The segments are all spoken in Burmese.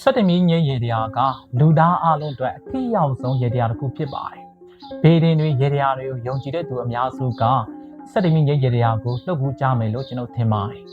စက်တမီငိမ့်ရေတရားကလူသားအလုံးအတွက်အထည်ရောက်ဆုံးရေတရားတစ်ခုဖြစ်ပါတယ်။ဘေးဒင်တွေရေတရားတွေကိုယုံကြည်တဲ့သူအများစုကစက်တမီငိမ့်ရေတရားကိုလှုပ်ဘူးကြမယ်လို့ကျွန်တော်ထင်ပါတယ်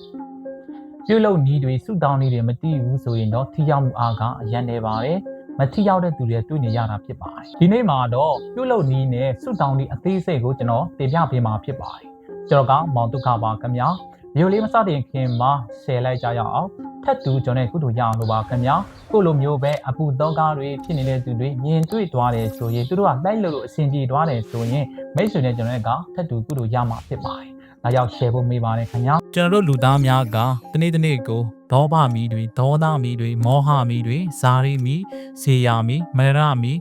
။ပြုလုပ်နည်းတွေစုတောင်းနည်းတွေမသိဘူးဆိုရင်တော့ထီရောက်မှုအားကအရန်နေပါတယ်။မထီရောက်တဲ့သူတွေတွေ့နေရတာဖြစ်ပါတယ်။ဒီနေ့မှာတော့ပြုလုပ်နည်းနဲ့စုတောင်းနည်းအသေးစိတ်ကိုကျွန်တော်တင်ပြပေးမှာဖြစ်ပါတယ်။ကျွန်တော်ကမောင်တုခပါခင်ဗျာ။ မျိုးလေးမစတင်ခင်မှာ share လိုက်ကြရအောင်။ထပ်တူကျွန်တော်ကုတူရအောင်လို့ပါခင်ဗျာကိုလိုမျိုးပဲအပူတော့ကားတွေဖြစ်နေတဲ့သူတွေမြင်တွေ့သွားတယ်ဆိုရင်သူတို့ကလိုက်လို့လို့အဆင်ပြေသွားတယ်ဆိုရင်မိတ်ဆွေနဲ့ကျွန်တော်ကထပ်တူကုတူရမှာဖြစ်ပါတယ်။ဒါကြောင့် share ဖို့မေးပါတယ်ခင်ဗျာကျွန်တော်တို့လူသားများကတနေ့တနေ့ကိုဒေါဘမီတွေဒေါသမီတွေမောဟမီတွေဇာရိမီဇေယာမီမရမီ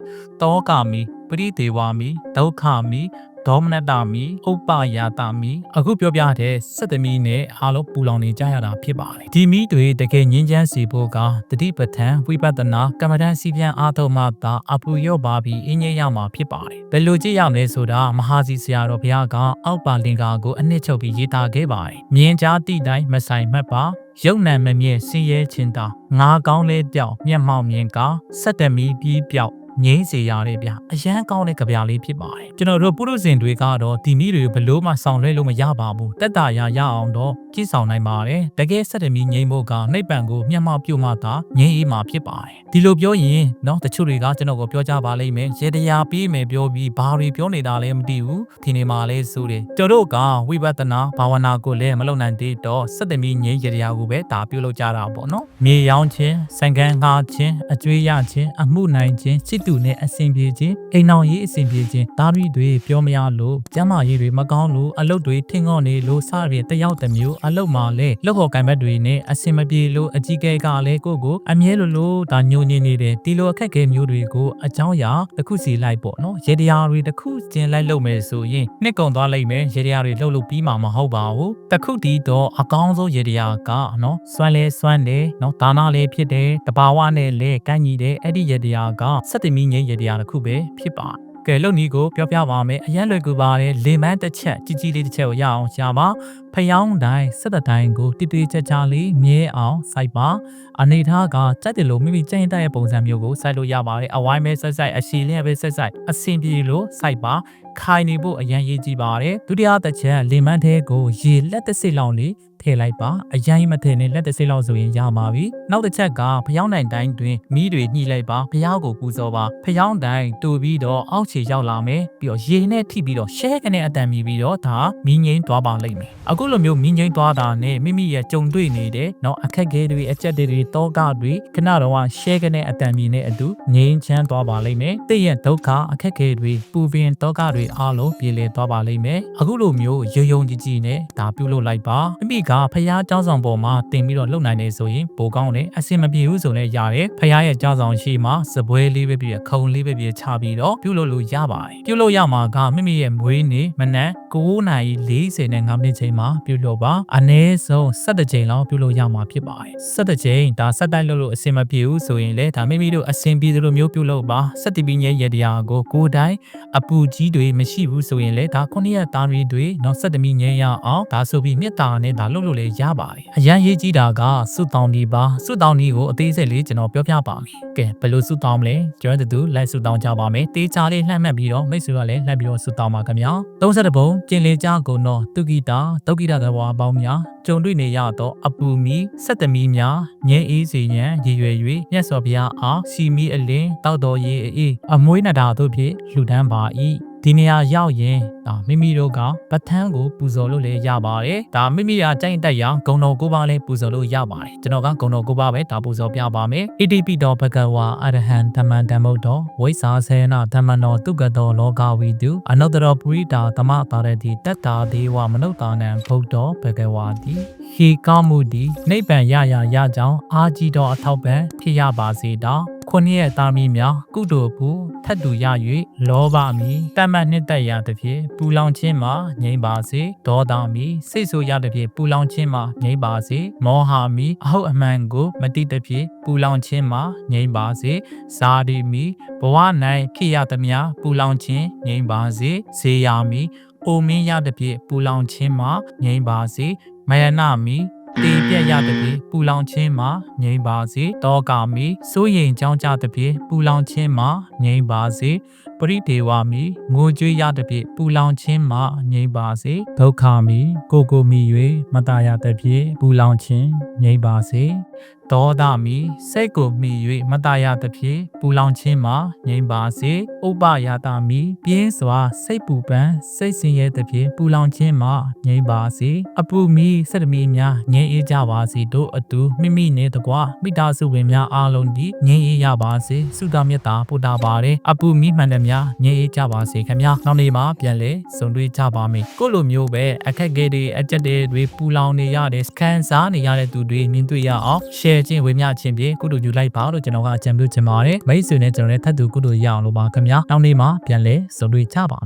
တောကမီပရိဒေဝမီဒုက္ခမီ ဒေါမနတမီဥပ္ပယာတမီအခုပြောပြတဲ့စက်သမီးနဲ့အားလုံးပူလောင်နေကြရတာဖြစ်ပါတယ်ဒီမီတွေတကယ်ငင်းချမ်းစီဖို့ကတတိပဋ္ဌာန်ဝိပဿနာကမ္မဋ္ဌာန်းစီပြန်အားထုတ်မှသာအပူရော့ပါပြီးအင်းကြီးရမှာဖြစ်ပါတယ်ဘယ်လိုကြည့်ရမလဲဆိုတာမဟာစီဆရာတော်ဘုရားကအောက်ပါလင်္ကာကိုအနှစ်ချုပ်ပြီးရေးသားခဲ့ပါတယ်မြင်ကြားတိတိုင်းမဆိုင်မှတ်ပါရုပ်နံမမြဲစင်းရဲချင်းတာငါကောင်းလဲပြောက်မျက်မှောက်မြင်ကစက်တမီပြီးပြောက် ငိမ့်စေရတဲ့ဗျအရန်ကောင်းတဲ့ကြပြလေးဖြစ်ပါတယ်ကျွန်တော်တို့ပုရုဇဉ်တွေကတော့ဒီမိတွေဘလို့မှဆောင်လွဲလို့မရပါဘူးတက်တာရရအောင်တော့ကြည့်ဆောင်နိုင်ပါတယ်တကယ်စက်တမီငိမ့်ဖို့ကနှိပ်ပံကိုမျက်မှောက်ပြုတ်မှသာငိမ့်အေးမှာဖြစ်ပါတယ်ဒီလိုပြောရင်เนาะတချို့တွေကကျွန်တော်ကိုပြောကြပါလိမ့်မယ်ရေတရားပြီးမယ်ပြောပြီးဘာတွေပြောနေတာလဲမသိဘူးဒီနေ့မှလဲဆိုတယ်ကျွန်တော်တို့ကဝိပဿနာဘာဝနာကိုလည်းမလုပ်နိုင်သေးတော့စက်တမီငိမ့်ရေတရားကိုပဲဒါပြုလုပ်ကြတာပေါ့နော်မြေရောင်းခြင်းစံကန်ငှားခြင်းအကျွေးရခြင်းအမှုနိုင်ခြင်းစိတ် ူတူနဲ့အစဉ်ပြေခြင်းအိမ်အောင်ရေးအစဉ်ပြေခြင်းဒါရီတွေပြောမရလို့ကျမ်းမာရေးတွေမကောင်းလို့အလုပ်တွေထင်ငေါ့နေလို့စရတယောက်တစ်မျိုးအလုပ်မှာလဲလောက်ခေါ်ကံဘက်တွေနဲ့အစင်မပြေလို့အကြီးကဲကလည်းကိုယ့်ကိုအမြဲလိုလိုဒါညိုညင်နေတယ်ဒီလိုအခက်အခဲမျိုးတွေကိုအကြောင်းအရာတစ်ခုစီလိုက်ပေါ့နော်ရေတရားတွေတစ်ခုကျင်လိုက်လုပ်မယ်ဆိုရင်နှစ်ကုံသွားလိုက်မယ်ရေတရားတွေလှုပ်လို့ပြီးမှာမဟုတ်ပါဘူးတစ်ခုတည်းတော့အကောင်းဆုံးရေတရားကနော်စွမ်းလဲစွမ်းတယ်နော်ဒါနလည်းဖြစ်တယ်တဘာဝနဲ့လည်းကန့်ညီတယ်အဲ့ဒီရေတရားကစက်တမီငိမ့်ရေတရားတစ်ခုပဲဖြစ်ပါကဲလုံနီကိုပြောပြပါမယ်အရင်လွယ်ကူပါတယ်လေမန်းတစ်ချက်ကြီးကြီးလေးတစ်ချက်ကိုရအောင်ရှာပါဖျောင်းတိုင်းစက်တတိုင်းကိုတိတိကျကျလေးမြဲအောင်စိုက်ပါ အနေထားကစက်တယ်လို့မိမိကြိုင်တဲ့ပုံစံမျိုးကိုစိုက်လို့ရပါတယ်အဝိုင်းပဲဆက်ဆိုင်အရှည်လင်းပဲဆက်ဆိုင်အဆင်ပြေလို့စိုက်ပါခိုင်နေဖို့အရန်ရေးကြည့်ပါတယ်ဒုတိယတစ်ချက်လေမန်းသေးကိုရေလက်တစ်စစ်လောင်းလေးထည့်လိုက်ပါအရင်မထည့်နဲ့လက်တစ်စိလောက်ဆိုရင်ရပါပြီနောက်တစ်ချက်ကဖျောင်းတိုင်တိုင်းတွင်မိတွေညှိလိုက်ပါဖျောင်းကိုပူဇော်ပါဖျောင်းတိုင်တူပြီးတော့အောက်ခြေရောက်လာမယ်ပြီးတော့ရေနဲ့ထိပြီးတော့ရှဲကနေအတန်မြည်ပြီးတော့ဒါမိငိမ့်သွားပါလိမ့်မယ်အခုလိုမျိုးမိငိမ့်သွားတာနဲ့မိမိရဲ့ကြုံတွေ့နေတဲ့နောက်အခက်ခဲတွေအကျက်တွေတောကတွေခဏတော့ရှဲကနေအတန်မြည်နဲ့အတူငိမ့်ချမ်းသွားပါလိမ့်မယ်တည့်ရဲ့ဒုက္ခအခက်အခဲတွေပူပင်တောကတွေအားလုံးပြေလည်သွားပါလိမ့်မယ်အခုလိုမျိုးရုံရုံကြည်ကြည်နဲ့ဒါပြုလုပ်လိုက်ပါမိမိကဖျားเจ้าဆောင်ပေါ်မှာတင်ပြီးတော့လှုပ်နိုင်နေဆိုရင်ပိုကောင်းတယ်အဆင်မပြေဘူးဆိုလည်းရတယ်ဖျားရဲ့เจ้าဆောင်ရှိမှာစပွဲလေးပဲပြည့်ခုံလေးပဲပြည့်ချပြီးတော့ပြုလုပ်လို့ရပါတယ်ပြုလုပ်ရမှာကမိမိရဲ့မွေးနေ့မနက်9နာရီ40နဲ့5မိနစ်ချိန်မှာပြုလုပ်ပါအနည်းဆုံး17ချိန်လောက်ပြုလုပ်ရမှာဖြစ်ပါတယ်17ချိန် ဒါဆက်တိုက်လုပ်လို့အဆင်မပြေဘူးဆိုရင်လည်းဒါမိမိတို့အဆင်ပြေသလိုမျိုးပြုလုပ်ပါ17ပြီးညရတရားကိုကိုယ်တိုင်အပူကြီးတွေမရှိဘူးဆိုရင်လည်းဒါ9ရက်သားရီတွေနောက်17မိညရအောင်ဒါဆိုပြီးမြတ်တာနဲ့ဒါလုပ်လို့လည်းရပါတယ်အရန်ရေးကြီးတာကစုတောင်းဒီပါစုတောင်းဒီကိုအသေးစိတ်လေးကျွန်တော်ပြောပြပါမယ် ကဲဘယ်လိုစုတောင်းမလဲကျွန်တော်တို့လိုက်စုတောင်းကြပါမယ်တေးချာလေးလှမ်းမှတ်ပြီးတော့မိတ်ဆွေကလည်းလှမ်းပြီးတော့စုတောင်းပါခင်ဗျာ30ပုံကျင်လေကြကုန်တော့တုကိတာတုကိတာသဘောအပေါင်းများကြုံတွေ့နေရတော့အပူမီစက်တမီများငင်းအေးစီရန်ရည်ရွယ်၍မြတ်စွာဘုရားအားစီမီအလင်းတောက်တော်ရေးအေးအမွေးနတာတို့ဖြင့်လှူဒန်းပါ၏ ဒီနေရာရောက်ရင်ဒါမိမိတို့ကပထန်းကိုပူဇော်လို့လည်းရပါတယ်ဒါမိမိကကြိုက်တက်ရဂုံတော်ကိုပါလည်းပူဇော်လို့ရပါတယ်ကျွန်တော်ကဂုံတော်ကိုပါပဲဒါပူဇော်ပြပါမယ် ATP တော်ဘဂဝါအရဟံဓမ္မံဓမ္မုတ်တော်ဝိဇာဆေနဓမ္မနောတုကတော်လောကဝိတုအနုတ္တရပရိတာသမတာရတိတတ္တာဒေဝမနုဿာနံဘုဒ္ဓဘဂဝါတိဟေကောင်းမှုသည်နိဗ္ဗာန်ရရရကြောင်းအာကြီးတော်အထောက်ပံ့ဖြစ်ရပါစေတော ခုနှစ်ရဲ့သားမီးများကုသိုလ်ဘူးထတ်တူရ၍လောဘမီတတ်မှတ်နှစ်သက်ရသဖြင့်ပူလောင်ခြင်းမှာငြိမ့်ပါစေဒေါသမီစိတ်ဆိုးရသဖြင့်ပူလောင်ခြင်းမှာငြိမ့်ပါစေမောဟမီအဟုတ်အမှန်ကိုမတိသဖြင့်ပူလောင်ခြင်းမှာငြိမ့်ပါစေဇာတိမီဘဝ၌ဖြစ်ရသမျှပူလောင်ခြင်းငြိမ့်ပါစေဇေယာမီအိုမင်းရသဖြင့်ပူလောင်ခြင်းမှာငြိမ့်ပါစေမယနာမီ တေပြက်ရသည်ဖြင့်ပူလောင်ခြင်းမှာငြိမ့်ပါစေတောကာမိစိုးရင်ကြောင်းကြသည်ဖြင့်ပူလောင်ခြင်းမှာငြိမ့်ပါစေပရိဒေဝမိငိုကြွေးရသည်ဖြင့်ပူလောင်ခြင်းမှာငြိမ့်ပါစေဒုက္ခမိကိုကိုမိ၍မတရသည်ဖြင့်ပူလောင်ခြင်းငြိမ့်ပါစေ ဒေါသမီစိတ်ကိုမှီ၍မတရားသဖြင့်ပူလောင်ခြင်းမှာငြိမ်ပါစေ။ဥပယာတမီပြင်းစွာစိတ်ပူပန်စိတ်ဆင်းရဲသဖြင့်ပူလောင်ခြင်းမှာငြိမ်ပါစေ။အပူမီစတမီများငြိမ်အေးကြပါစေတို့အတူမိမိနဲ့တကွာမိသားစုဝင်များအားလုံးဒီငြိမ်အေးရပါစေ။ဆုတောင်းမေတ္တာပို့တာပါတယ်။အပူမီမှန်တယ်များငြိမ်အေးကြပါစေခင်ဗျာ။နောက်နေ့မှာပြန်လဲဆုံတွေ့ကြပါမယ်။ကိုလိုမျိုးပဲအခက်အခဲတွေအကြက်တွေပူလောင်နေရတဲ့စကန်စားနေရတဲ့သူတွေမြင်တွေ့ရအောင် share ချင်းဝေမျှချင်းဖြင့်ကုတို့ယူလိုက်ပါလို့ကျွန်တော်ကအကြံပြုချင်ပါတယ်မိတ်ဆွေနဲ့ကျွန်တော်လည်းထပ်တူကုတို့ရအောင်လို့ပါခင်ဗျာနောက်နေ့မှာပြန်လဲဆုံတွေ့ကြပါမယ်